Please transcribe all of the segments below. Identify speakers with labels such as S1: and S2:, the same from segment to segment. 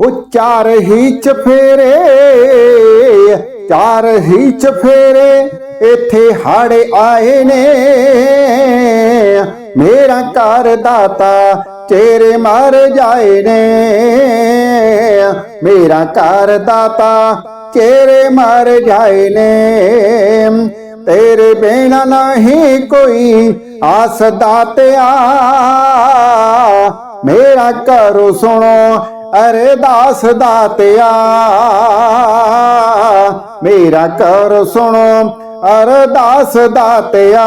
S1: ਉਹ ਚਾਰ ਹੀ ਚਫੇਰੇ ਚਾਰ ਹੀ ਚਫੇਰੇ ਇੱਥੇ ਹਾੜੇ ਆਏ ਨੇ। ਮੇਰਾ ਘਰ ਦਾਤਾ ਚਿਹਰੇ ਮਰ ਜਾਏ ਨੇ। ਮੇਰਾ ਘਰ ਦਾਤਾ ਚਿਹਰੇ ਮਰ ਜਾਏ ਨੇ। ਤੇਰੇ ਬਿਨਾ ਨਹੀਂ ਕੋਈ ਆਸ ਦਾਤਿਆ। ਮੇਰਾ ਘਰ ਸੁਣੋ ਅਰਦਾਸ ਦਾਤਿਆ, ਮੇਰਾ ਘਰ ਸੁਣੋ। ਅਰਦਾਸ ਦਾਤਿਆ,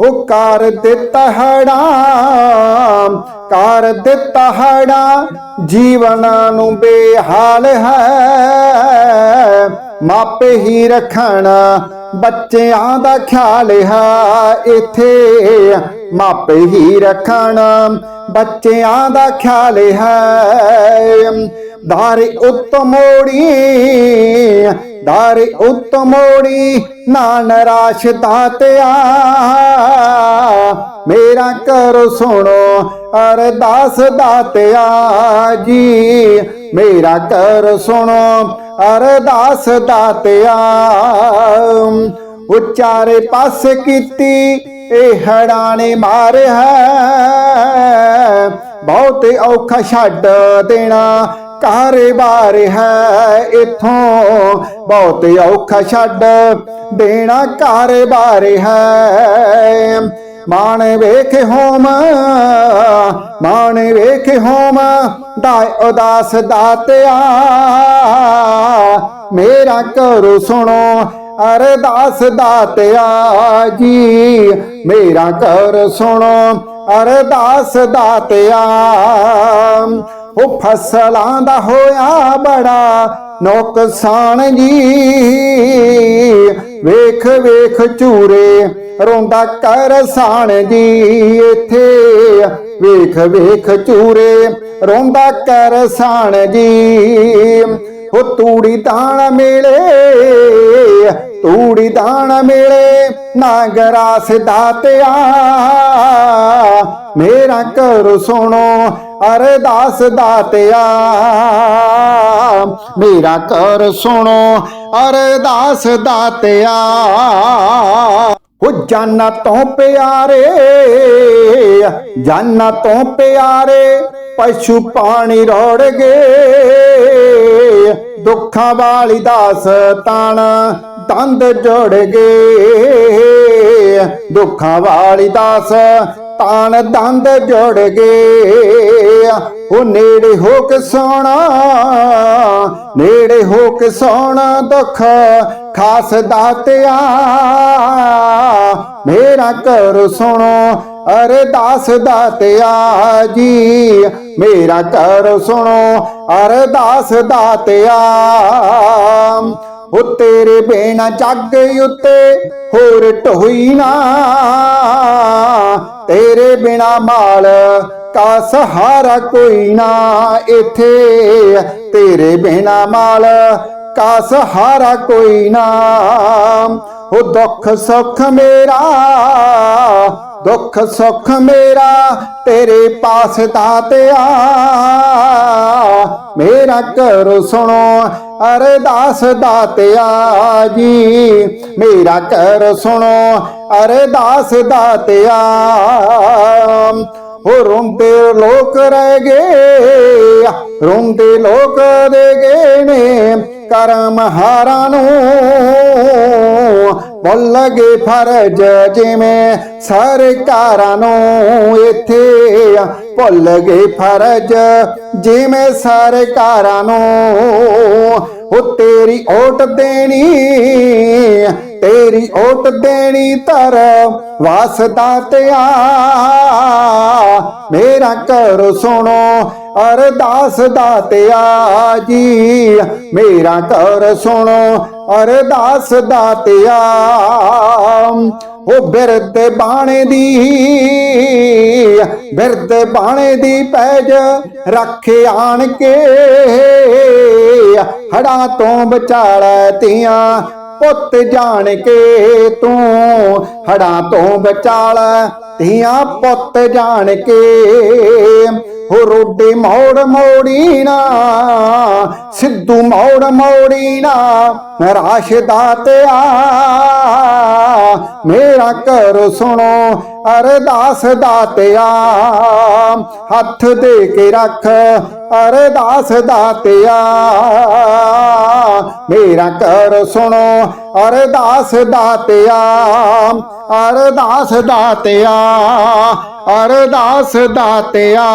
S1: ਉਹ ਕਰ ਦਿੱਤਾ ਹੜਾ ਕਰ ਦਿੱਤਾ ਹੜਾ ਜੀਵਨ ਨੂੰ ਬੇਹਾਲ ਹੈ। ਮਾਪੇ ਹੀ ਰੱਖਣ, ਬੱਚਿਆਂ ਦਾ ਖਿਆਲ ਹੈ ਇੱਥੇ। ਮਾਪੇ ਹੀ ਰੱਖਣ, ਬੱਚਿਆਂ ਦਾ ਖਿਆਲ ਹੈ। ਦਾਰੇ ਉਤਮੋੜੀ ਦਾਰੇ ਉਤਮੋੜੀ ਨਾ ਨਰਾਸ਼ ਦਾਤਿਆ ਮੇਰਾ ਕਰ ਸੁਣੋ, ਅਰਦਾਸ ਦਾਤਿਆ ਜੀ। ਮੇਰਾ ਕਰ ਸੁਣੋ ਅਰਦਾਸ ਦਾਤਿਆ। ਉਚਾਰੇ ਪਾਸੇ ਕੀਤੀ, ਇਹ ਹੜਾਂ ਨੇ ਮਾਰਿਆ ਬਹੁਤ ਔਖਾ ਛੱਡ ਦੇਣਾ, ਕਾਰੋਬਾਰ ਹੈ ਇਥੋਂ। ਬਹੁਤ ਔਖਾ ਛੱਡ ਦੇਣਾ, ਕਾਰੋਬਾਰ ਹੈ। ਮਾਣ ਵੇਖ ਹੋਮ, ਮਾਣ ਵੇਖ ਹੋਮ ਦਾ ਉਦਾਸ ਦਾਤਿਆ। ਮੇਰਾ ਕਰੋ ਸੁਣੋ ਅਰਦਾਸ ਦਾਤਿਆ ਜੀ। ਮੇਰਾ ਕਰ ਸੁਣੋ ਅਰਦਾਸ ਦਾਤਿਆ। ਉਹ ਫਸਲਾਂ ਦਾ ਹੋਇਆ ਬੜਾ ਨੁਕਸਾਨ ਜੀ। ਵੇਖ ਵੇਖ ਚੂਰੇ ਰੋਂਦਾ ਕਰ ਕਰਸਾਨ ਜੀ ਇੱਥੇ। ਵੇਖ ਵੇਖ ਚੂਰੇ, ਰੋਂਦਾ ਕਰ ਕਰਸਾਨ ਜੀ। ਉਹ ਤੂੜੀ ਦਾਣ ਮੇਲੇ, ਤੂੜੀ ਦਾਣ ਮੇਲੇ ਨਾਗਰਾਸ ਦਾਤਿਆ। ਮੇਰਾ ਕਰ ਸੁਣੋ, ਅਰਦਾਸ ਦਾਤਿਆ। ਮੇਰਾ ਕਰ ਸੁਣੋ, ਅਰਦਾਸ ਦਾਤਿਆ। ਉਹ ਜਾਨਾ ਤੋਂ ਪਿਆਰੇ, ਜਾਨਾ ਤੋਂ ਪਿਆਰੇ, ਪਸ਼ੂ ਪਾਣੀ ਰੋੜ ਗਏ। ਦੁੱਖਾਂ ਵਾਲੀ ਦਾਸ ਤਾਣ ਦੰਦ ਜੋੜ ਗਏ। ਦੁੱਖਾਂ ਵਾਲੀ ਦਾਸ ਤਾਣ ਦੰਦ ਜੋੜ ਗਏ। ਉਹ ਨੇੜੇ ਹੋ ਕੇ ਸੋਣਾ, ਨੇੜੇ ਹੋ ਕੇ ਸੋਣਾ ਦੁੱਖ ਖਾਸ ਦਾਤਿਆ ਮੇਰਾ ਕਰ ਸੁਣੋ, ਅਰਦਾਸ ਦਾਤਿਆ ਜੀ ਮੇਰਾ ਕਰ ਸੁਣੋ, ਅਰਦਾਸ ਦਾਤਿਆ ਉਹ ਤੇਰੇ ਬਿਨਾ ਜੱਗ ਉੱਤੇ ਹੋਰ ਢੋਈ ਨਾ। ਤੇਰੇ ਬਿਨਾ ਮਾਲ ਕਾ ਸਹਾਰਾ ਕੋਈ ਨਾ। ਇਥੇ ਤੇਰੇ ਬਿਨਾ ਮਾਲ ਕਾ ਸਹਾਰਾ ਕੋਈ ਨਾ। ਉਹ ਦੁੱਖ ਸੁੱਖ ਮੇਰਾ, ਦੁੱਖ ਸੁੱਖ ਮੇਰਾ ਤੇਰੇ ਪਾਸ ਦਾਤਿਆ ਮੇਰਾ ਕਰ ਸੁਣੋ ਅਰਦਾਸ ਦਾਤਿਆ ਜੀ। ਮੇਰਾ ਕਰ ਸੁਣੋ ਅਰਦਾਸ ਦਾਤਿਆ ਉਹ ਰੋਂਦੇ ਲੋਕ ਰਹਿ ਗਏ, ਰੋਂਦੇ ਲੋਕ ਦੇ ਗਏ ਨੇ। ਕਰਮ ਹਾਰਾਂ ਨੂੰ ਭੁੱਲ ਗਏ ਫਰਜ਼ ਜਿਵੇਂ ਸਰਕਾਰਾਂ ਨੂੰ ਇੱਥੇ ਭੁੱਲ ਗਏ ਫਰਜ਼ ਜਿਵੇਂ ਸਰਕਾਰਾਂ ਨੂੰ, ਉਹ ਤੇਰੀ ਓਟ ਦੇਣੀ, ਤੇਰੀ ਓਟ ਦੇਣੀ ਤਰ ਵਾਸਦਾਤਿਆ ਮੇਰਾ ਕਰ ਸੁਣੋ ਅਰਦਾਸ ਦਾਤਿਆ ਜੀ, ਮੇਰਾ ਕਰ ਸੁਣੋ। ਅਰਦਾਸ ਦਾਤਿਆ, ਉਹ ਬਿਰਦ ਬਾਣੇ ਦੀ ਬਿਰਦ ਬਾਣੇ ਦੀ ਪੈਜ ਰੱਖੇ ਆਣ ਕੇ, ਹੜਾ ਤੋਂ ਬਚਾਲਾ ਤੀਆਂ ਪੁੱਤ ਜਾਣ ਕੇ ਤੂੰ ਹੜਾਂ ਤੋਂ ਬਚਾਲ। ਧੀਆਂ ਪੁੱਤ ਜਾਣ ਕੇ ਹੋ ਰੋਡੇ ਮੋੜ ਮੋੜੀਣਾ ਸਿੱਧੂ ਮੋੜ ਮੋੜੀਣਾ ਰਾਸ਼ਦਾ ਤੇ ਆ। ਮੇਰਾ ਕਰ ਸੁਣੋ, ਅਰਦਾਸ ਦਾਤਿਆ, ਹੱਥ ਦੇ ਕੇ ਰੱਖ, ਅਰਦਾਸ ਦਾਤਿਆ। ਮੇਰਾ ਕਰ ਸੁਣੋ, ਅਰਦਾਸ ਦਾਤਿਆ ਅਰਦਾਸ ਦਾਤਿਆ ਅਰਦਾਸ ਦਾਤਿਆ।